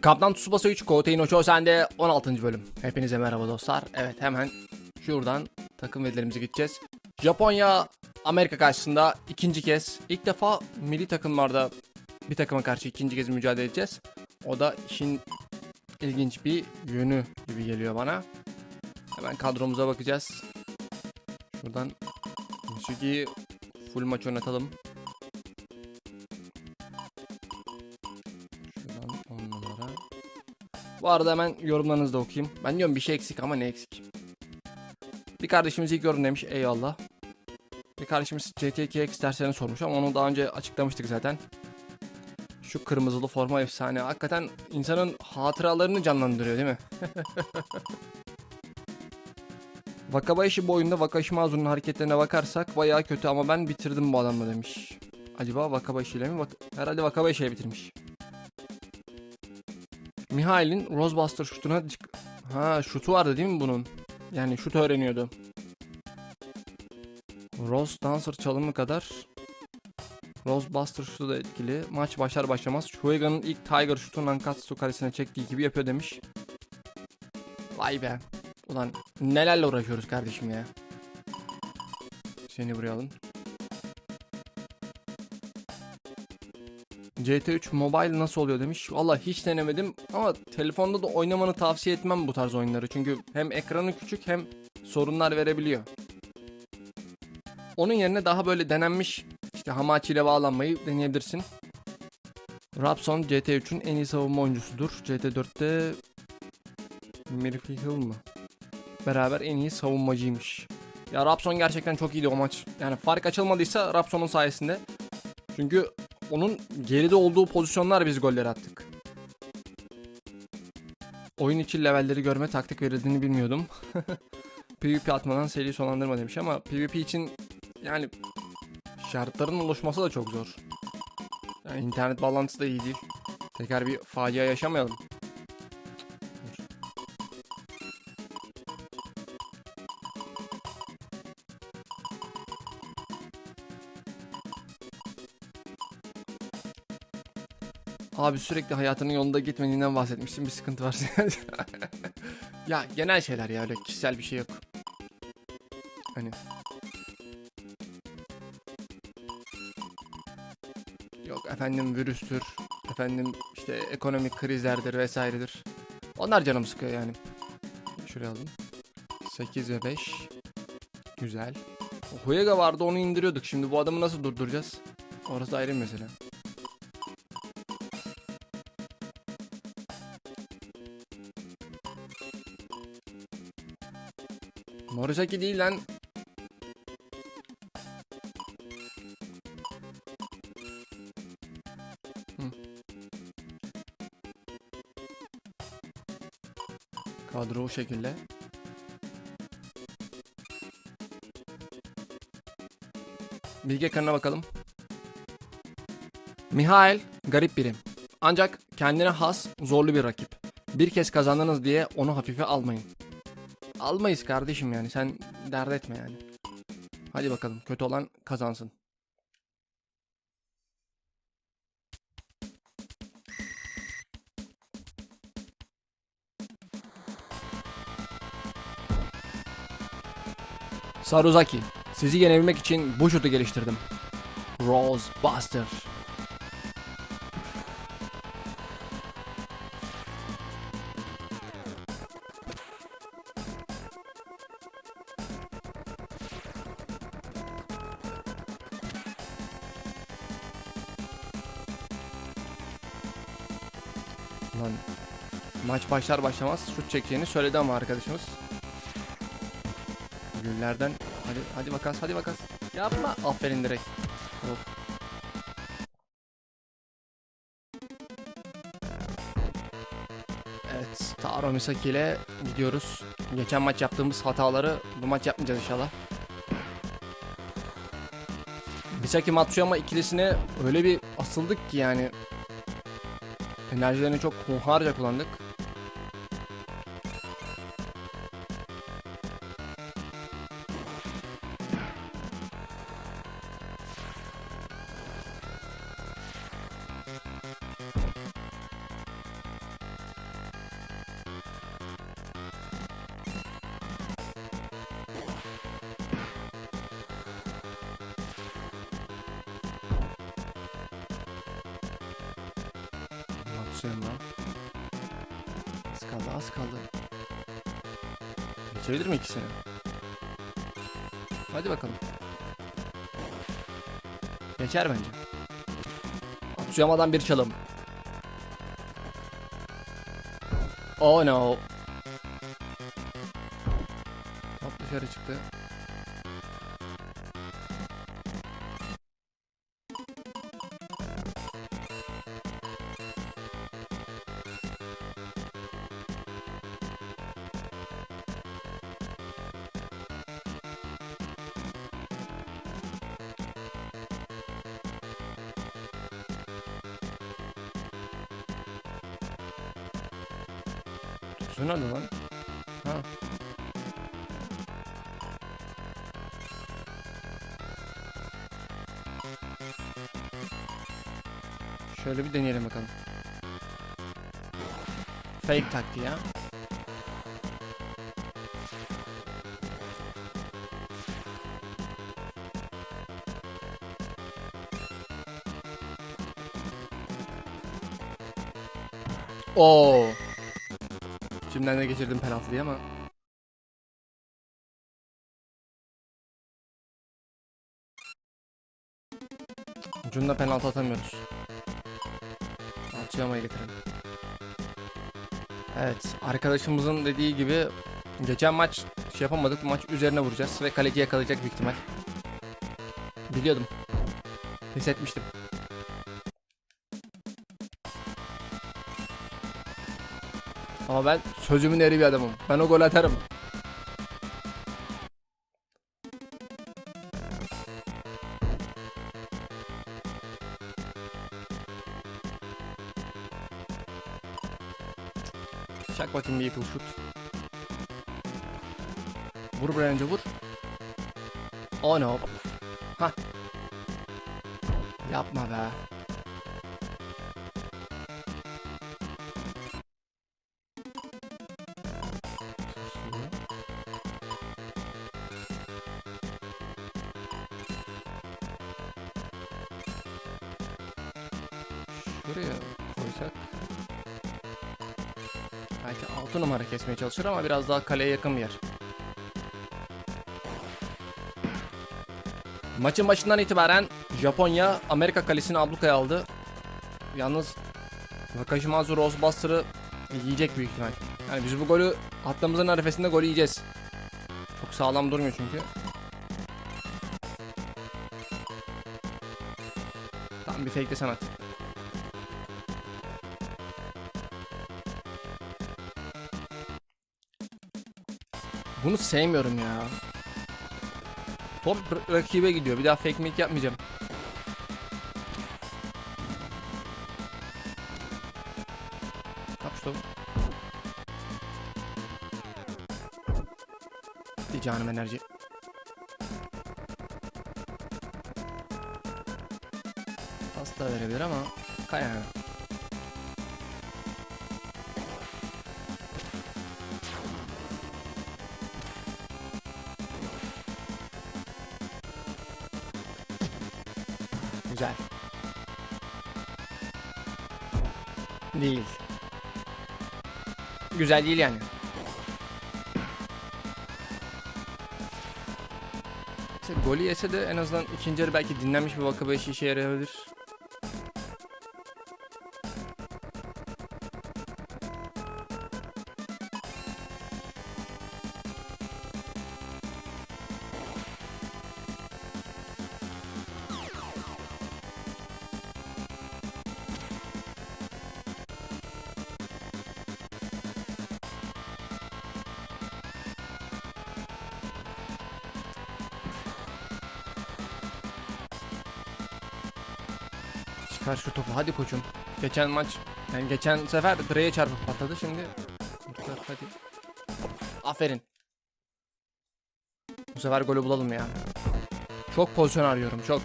Kaptan Tsubasa 3 Kotei no Chosen'de 16. bölüm. Hepinize merhaba dostlar. Evet hemen şuradan takım verilerimize gideceğiz. Japonya Amerika karşısında ikinci kez ilk defa milli takımlarda bir takıma karşı ikinci kez mücadele edeceğiz. O da işin ilginç bir yönü gibi geliyor bana. Hemen kadromuza bakacağız. Şuradan Mitsuki'yi full maç oynatalım. Bu arada hemen yorumlarınızı da okuyayım. Ben diyorum bir şey eksik ama ne eksik? Bir kardeşimiz ilk yorum demiş eyvallah. Bir kardeşimiz GT2X derslerini sormuş ama onu daha önce açıklamıştık zaten. Şu kırmızılı forma efsane. Hakikaten insanın hatıralarını canlandırıyor değil mi? Wakabayashi bu oyunda Wakabayashi Mazur'un hareketlerine bakarsak bayağı kötü ama ben bitirdim bu adamla demiş. Acaba Wakabayashi ile mi? Herhalde Wakabayashi ile bitirmiş. Mihail'in Rosebuster şutuna... Ha şutu vardı değil mi bunun? Yani şut öğreniyordu. Rose Dancer çalımı kadar Rosebuster şutu da etkili. Maç başlar başlamaz Shuega'nın ilk Tiger şutu Nankatsu kalesine çektiği gibi yapıyor demiş. Vay be. Ulan nelerle uğraşıyoruz kardeşim ya. Seni buraya alın. GT3 Mobile nasıl oluyor demiş. Valla hiç denemedim ama telefonda da oynamanı tavsiye etmem bu tarz oyunları. Çünkü hem ekranı küçük hem sorunlar verebiliyor. Onun yerine daha böyle denenmiş işte Hamachi ile bağlanmayı deneyebilirsin. Rapson GT3'ün en iyi savunma oyuncusudur. GT4'te Murphy Hill mı? Beraber en iyi savunmacıymış. Ya Rapson gerçekten çok iyiydi o maç. Yani fark açılmadıysa Rapson'un sayesinde. Çünkü onun geride olduğu pozisyonlar biz golleri attık. Oyun için levelleri görme taktik verildiğini bilmiyordum. PvP atmadan seri sonlandırma demiş ama PvP için yani şartların oluşması da çok zor. Yani internet bağlantısı da iyi değil. Tekrar bir facia yaşamayalım. Abi sürekli hayatının yolunda gitmediğinden bahsetmiştim. Bir sıkıntı var. ya genel şeyler ya öyle kişisel bir şey yok. Hani Yok efendim virüstür. Efendim işte ekonomik krizlerdir vesairedir. Onlar canımı sıkıyor yani. Şuraya alalım. 8 ve 5. Güzel. Huyega vardı onu indiriyorduk. Şimdi bu adamı nasıl durduracağız? Orası ayrı mesele. Morisaki değil lan. Kadro o şekilde. Bilge kanına bakalım. Mihail garip biri. Ancak kendine has zorlu bir rakip. Bir kez kazandınız diye onu hafife almayın. Almayız kardeşim yani sen dert etme yani. Hadi bakalım kötü olan kazansın. Saruzaki, sizi yenebilmek için bu şutu geliştirdim. Rose Buster. Başlar başlamaz şut çekeceğini söyledi ama arkadaşımız. Güllerden hadi hadi bakas hadi bakas. Yapma. Aferin direkt. Of. Evet, Taro Misaki ile gidiyoruz. Geçen maç yaptığımız hataları bu maç yapmayacağız inşallah. Misaki Matsuyama ikilisine öyle bir asıldık ki yani. Enerjilerini çok hunharca kullandık. Geçer bence. Atsuyama'dan bir çalım. Oh no. Top dışarı çıktı. Şöyle bir deneyelim bakalım. Fake taktiği ya. Oo. Şimdiden de geçirdim penaltıyı ama. Ucunda penaltı atamıyoruz. Atsuyama'yı getirelim. Evet, arkadaşımızın dediği gibi geçen maç şey yapamadık. Maç üzerine vuracağız ve kaleci yakalayacak büyük ihtimal. Biliyordum. Hissetmiştim. Ama ben sözümün eri bir adamım. Ben o gol atarım. Bir yıkıl şut. Vur bir an önce vur. Oh no. Hah. Yapma be. Kesmeye çalışır ama biraz daha kaleye yakın bir yer. Maçın başından itibaren Japonya Amerika kalesini ablukaya aldı. Yalnız Wakashimazu Rosebuster'ı yiyecek büyük ihtimal. Yani biz bu golü hattımızın arifesinde golü yiyeceğiz. Çok sağlam durmuyor çünkü. Tam bir fake de sanat. Bunu sevmiyorum ya. Top rakibe gidiyor. Bir daha fake make yapmayacağım. Kap şu. Gitti canım enerji. Pas verebilir ama kayar. Güzel değil yani. Golü yese de en azından ikinci yarı belki dinlenmiş bir Vakabayashi işe yarayabilir. Şu topu hadi koçum. Geçen maç yani geçen sefer direğe çarpıp patladı şimdi. Hadi. Aferin. Bu sefer golü bulalım ya. Çok pozisyon arıyorum çok.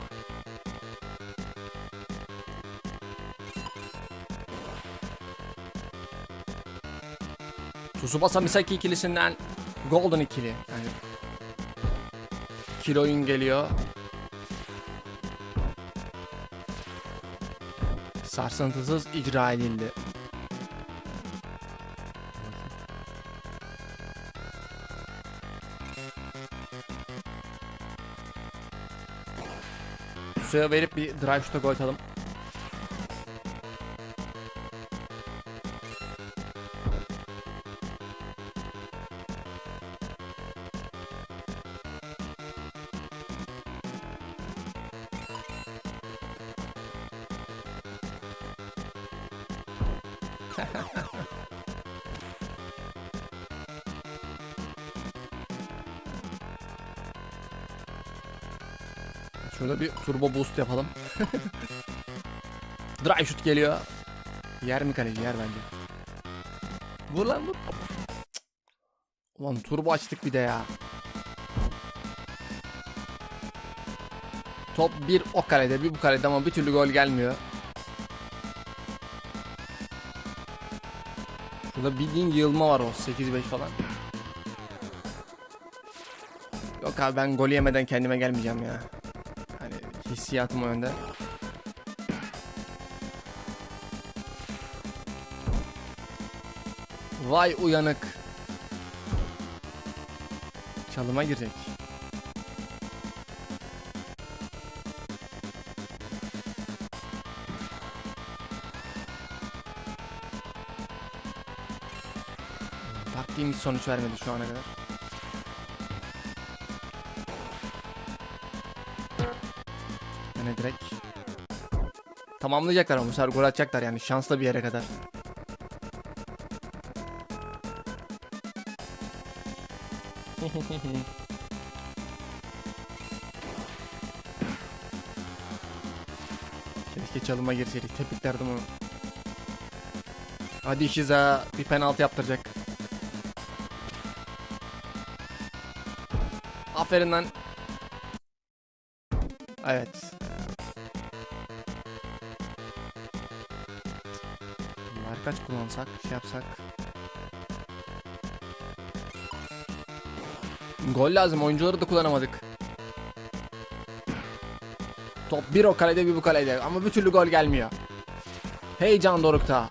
Tsubasa Misaki ikilisinden Golden ikili. Yani ikili oyun geliyor. sarsıntısız icra edildi. Suya verip bir drive shot'a gol atalım. Turbo boost yapalım. Drive shoot geliyor. Yer mi kaleci? Yer bence. Vur lan vur. Ulan turbo açtık bir de ya. Top bir o kalede bir bu kalede ama bir türlü gol gelmiyor. Şurada bildiğin yığılma var o 8-5 falan. Yok abi ben gol yemeden kendime gelmeyeceğim ya. Hissiyatım o yönde. Vay uyanık. Çalıma girecek. Taktiğim hiç sonuç vermedi şu ana kadar. Yani direkt tamamlayacaklar ama bu gol atacaklar yani şanslı bir yere kadar. Keşke çalıma girseydik tepiklerdim onu. Hadi Şiza bir penaltı yaptıracak. Aferin lan. Evet. Kaç kullansak, şey yapsak. Gol lazım, oyuncuları da kullanamadık. Top bir o kalede bir bu kalede ama bir türlü gol gelmiyor. Heyecan dorukta.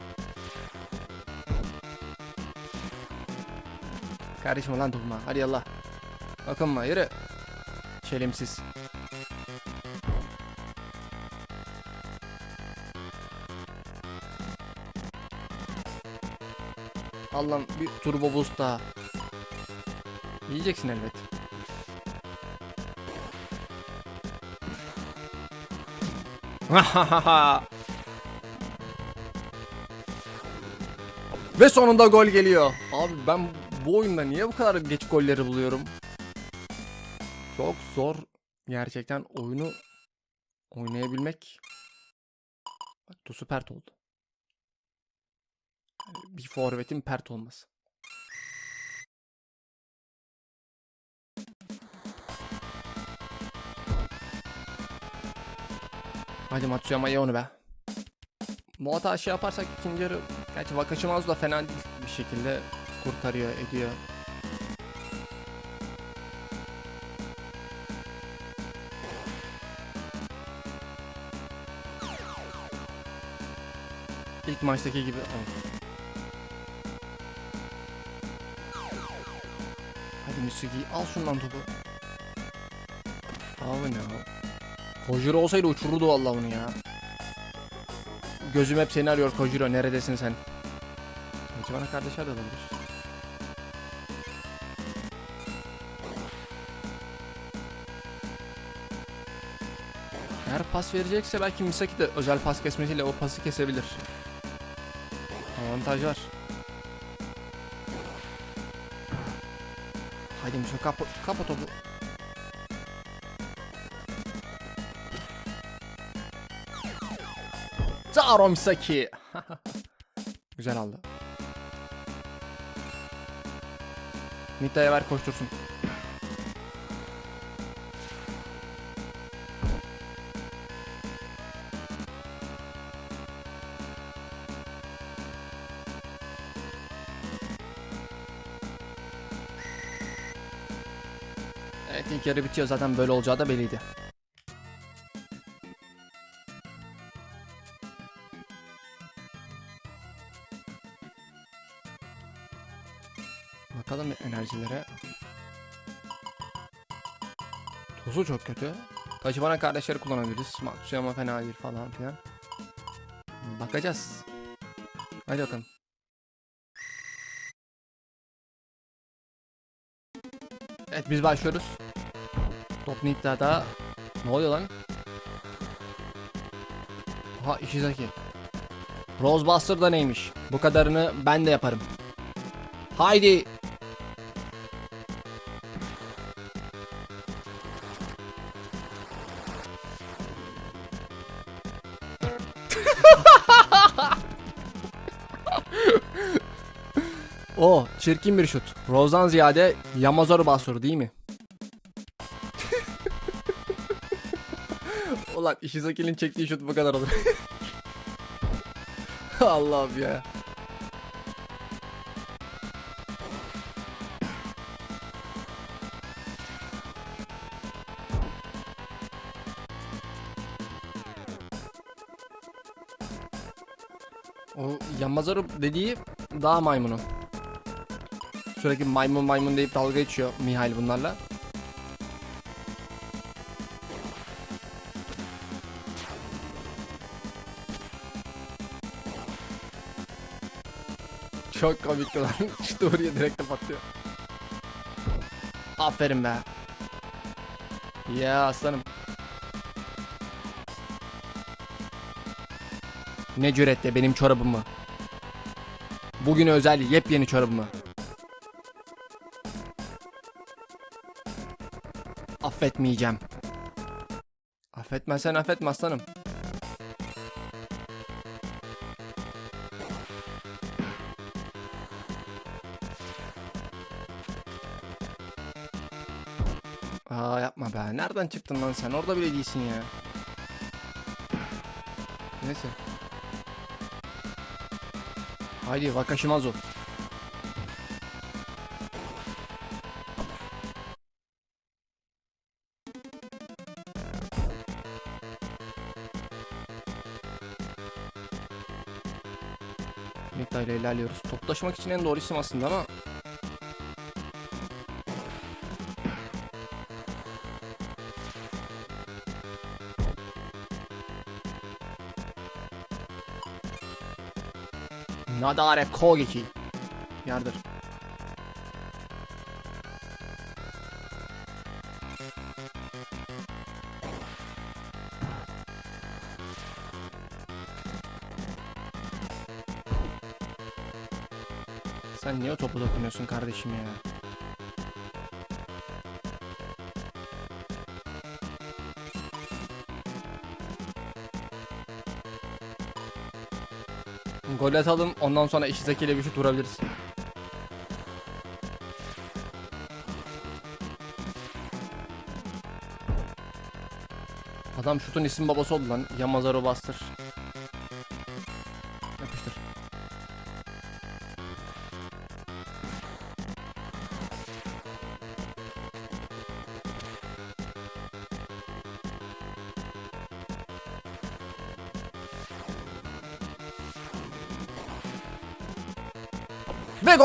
Karışma lan topuma. Hadi yallah. Dokunma yürü. Çelimsiz. Allah'ım bir turbo boost daha. Yiyeceksin elbet. Ve sonunda gol geliyor. Abi ben bu oyunda niye bu kadar geç golleri buluyorum? Çok zor gerçekten oyunu oynayabilmek. Bak Tosu pert oldu. Bir forvetin pert olması. Hadi Matsuyama ye onu be. Bu hata şey yaparsak ikinci yarı Gerçi Vakashimaz da fena değil bir şekilde kurtarıyor ediyor. İlk maçtaki gibi. Of. Misugi al şundan topu. Abi ne o? Kojiro olsaydı uçururdu vallahi bunu ya. Gözüm hep seni arıyor Kojiro. Neredesin sen? Gerçi bana kardeşler de olabilir. Eğer pas verecekse belki Misaki de özel pas kesmesiyle o pası kesebilir. Avantaj var. Haydi Misaki kapa, kapa topu. Zaro Misaki. Güzel aldı. Nita'ya ver koştursun. Yarı bitiyor zaten böyle olacağı da belliydi. Bakalım enerjilere. Tozu çok kötü. Taşımana kardeşleri kullanabiliriz. Matsuyama fena değil falan filan. Bakacağız. Hadi bakalım. Evet biz başlıyoruz. Top iddiada. Ne oluyor lan? Ha Ishizaki. Rosebuster da neymiş? Bu kadarını ben de yaparım. Haydi. o çirkin bir şut. Rose'dan ziyade Yamazor Basur değil mi? Ulan Ishizaki'nin çektiği şut bu kadar olur. Allah'ım ya. O Yamazaru dediği daha maymunu. Sürekli maymun maymun deyip dalga geçiyor Mihail bunlarla. Çok komik lan. İşte oraya direkt patlıyor. Aferin be. Ya aslanım. Ne cüretle benim çorabımı. Bugün özel yepyeni çorabımı. Affetmeyeceğim. Affetmezsen affetme aslanım. Aa yapma be. Nereden çıktın lan sen? Orada bile değilsin ya. Neyse. Haydi Wakashimazu. Mikta ile ilerliyoruz. Top taşımak için en doğru isim aslında ama Nadare Kogeki. Yardır. Sen niye topu dokunuyorsun kardeşim ya? Gol atalım ondan sonra Ishizaki ile bir şut vurabiliriz. Adam şutun isim babası oldu lan. Yamazaro Buster.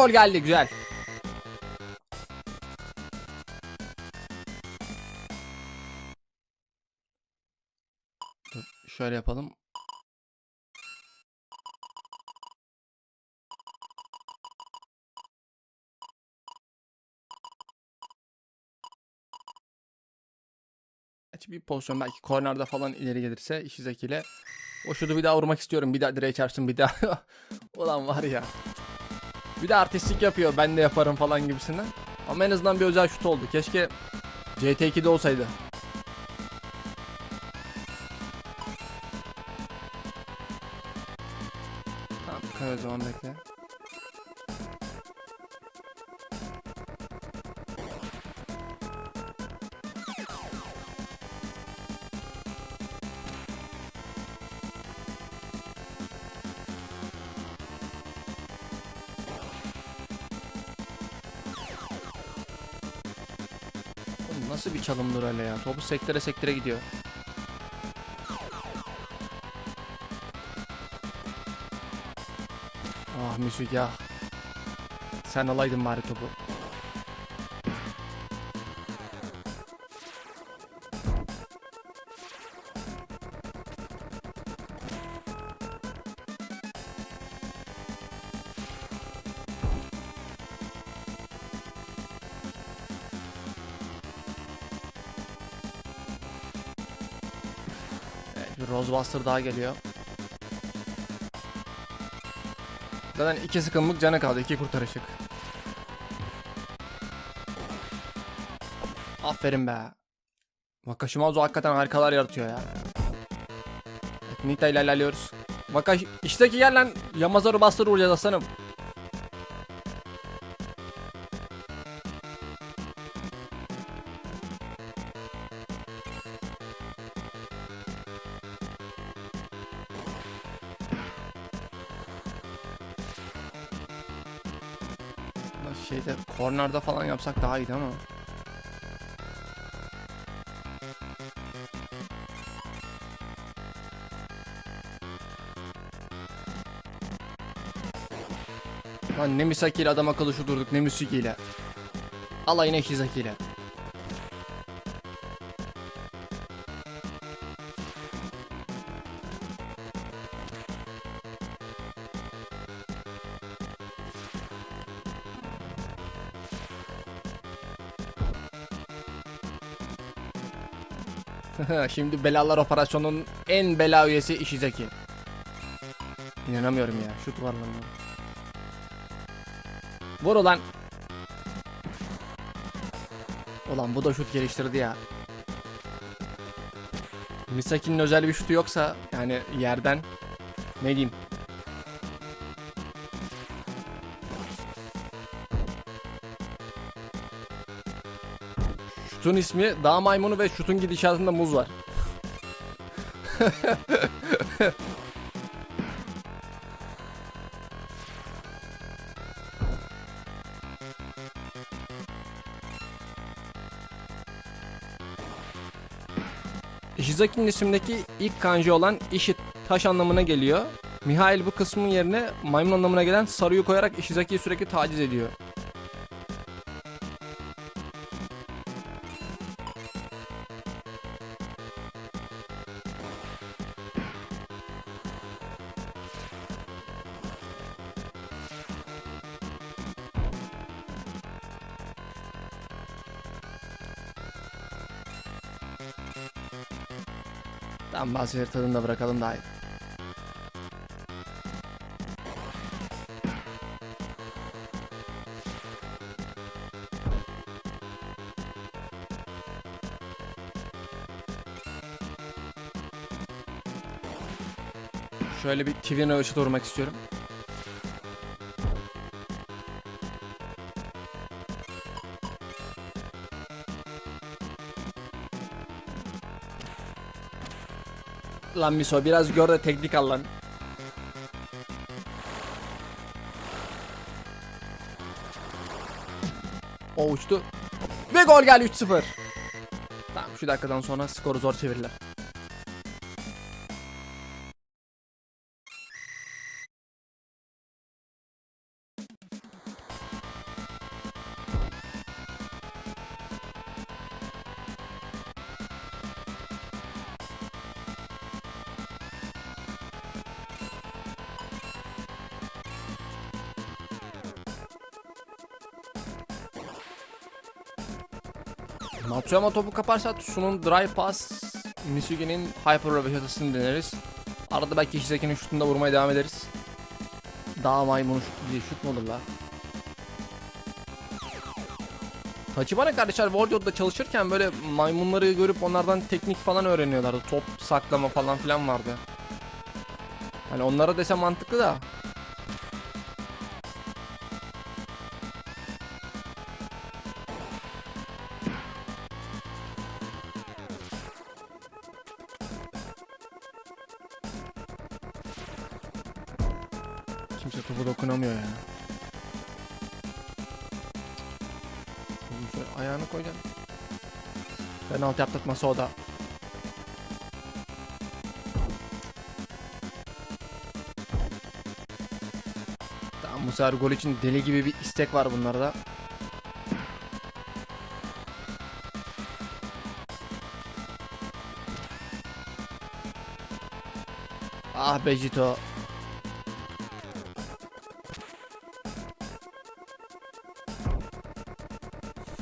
Gol geldi güzel. Şöyle yapalım. Bir pozisyon belki kornerde falan ileri gelirse Ishizaki ile o şutu bir daha vurmak istiyorum. Bir daha direğe çarpsın bir daha. Ulan var ya. Bir de artistlik yapıyor. Ben de yaparım falan gibisinden. Ama en azından bir özel şut oldu. Keşke CT2'de olsaydı. Tamam, o zaman bekle. Nasıl bir çalımdır öyle ya? Topu sektere sektere gidiyor. Ah müzik ya. Sen alaydın bari topu. Bir Rosebuster daha geliyor. Zaten iki sıkımlık canı kaldı. iki kurtarışık. Aferin be. Wakashimazu hakikaten harikalar yaratıyor ya. İle ilerliyoruz. Vakash işteki gel lan. Yamazarı bastır vuracağız aslanım. Kornerde falan yapsak daha iyiydi ama. Lan ne Misaki ile adam akıllı şu durduk ne Misaki ile. Alayına Shizaki ile. Şimdi belalar operasyonunun en bela üyesi Ishizaki. İnanamıyorum ya. Şut var lan. Vur ulan. Ulan bu da şut geliştirdi ya. Misaki'nin özel bir şutu yoksa yani yerden ne diyeyim. Şutun ismi dağ maymunu ve şutun gidişatında muz var. Ishizaki'nin isimdeki ilk kanji olan Ishi taş anlamına geliyor. Mihail bu kısmın yerine maymun anlamına gelen sarıyı koyarak Ishizaki'yi sürekli taciz ediyor. Bazı şeyleri tadında bırakalım daha iyi. Şöyle bir TV'nin ölçüde durmak istiyorum. Lan Miso biraz gör de teknik al lan. O uçtu. Ve gol geldi 3-0. Tamam şu dakikadan sonra skoru zor çevirirler. Matsuyama topu kaparsa Tsu'nun dry pass Misugi'nin hyper röveşatasını deneriz. Arada belki Ishizaki'nin şutunda vurmaya devam ederiz. Daha maymunu şut diye şut mu olur la? Tachibana kardeşler Warrior'da çalışırken böyle maymunları görüp onlardan teknik falan öğreniyorlardı. Top saklama falan filan vardı. Hani onlara desem mantıklı da. Penaltı yaptırtması o da. Tamam bu sefer gol için deli gibi bir istek var bunlarda. Ah be Jito.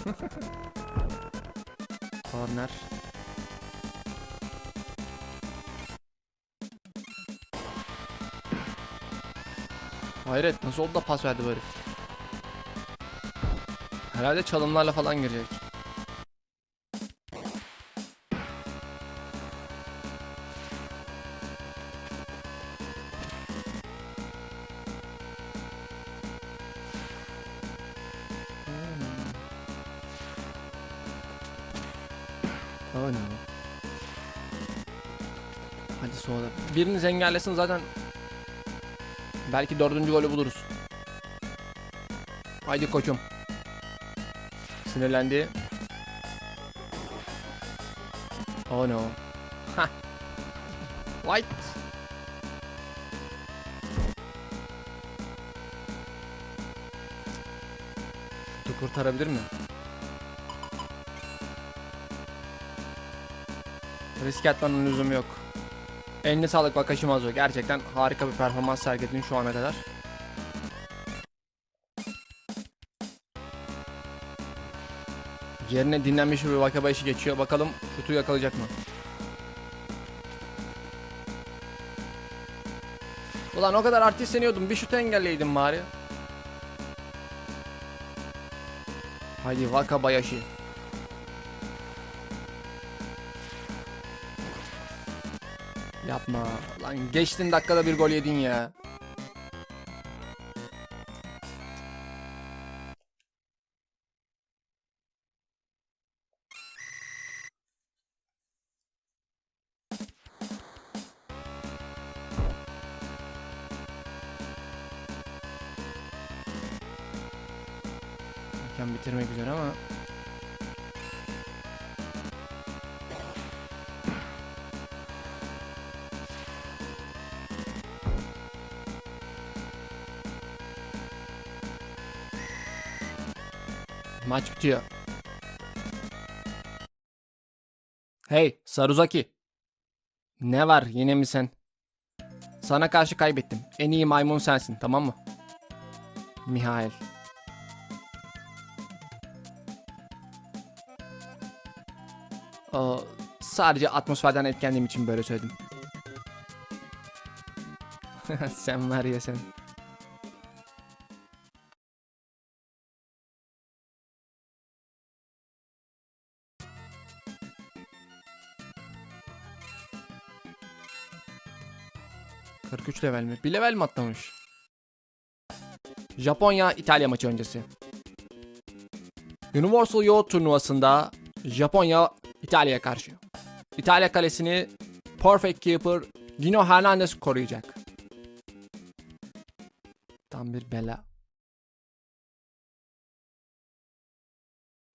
Corner. Hayret nasıl oldu da pas verdi bu herif. Herhalde çalımlarla falan girecek. Biriniz engellesin zaten. Belki dördüncü golü buluruz. Haydi koçum. Sinirlendi. Oh no. Ha. White. Şutu kurtarabilir mi? Risk atmanın lüzumu yok. Eline sağlık Wakashimazu. Gerçekten harika bir performans sergiledin şu ana kadar. Yerine dinlenmiş bir Wakabayashi geçiyor. Bakalım şutu yakalayacak mı? Ulan o kadar artistleniyordum. Bir şutu engelleydim bari. Haydi Wakabayashi. Yapma. Lan geçtin dakikada bir gol yedin ya. Erken bitirmek üzere ama Maç bitiyor. Hey Saruzaki. Ne var yine mi sen? Sana karşı kaybettim. En iyi maymun sensin tamam mı? Mihail. O, sadece atmosferden etkilendiğim için böyle söyledim. sen var ya sen. ...43 level mi? Bir level mi atlamış? Japonya İtalya maçı öncesi. Universal Youth turnuvasında Japonya İtalya'ya karşı. İtalya kalesini Perfect Keeper Gino Hernandez koruyacak. Tam bir bela.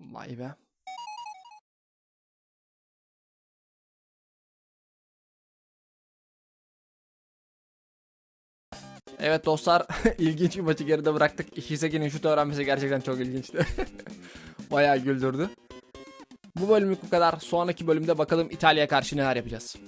Vay be. Evet dostlar ilginç bir maçı geride bıraktık. Hiseki'nin şut öğrenmesi gerçekten çok ilginçti. Bayağı güldürdü. Bu bölümlük bu kadar. Sonraki bölümde bakalım İtalya'ya karşı neler yapacağız.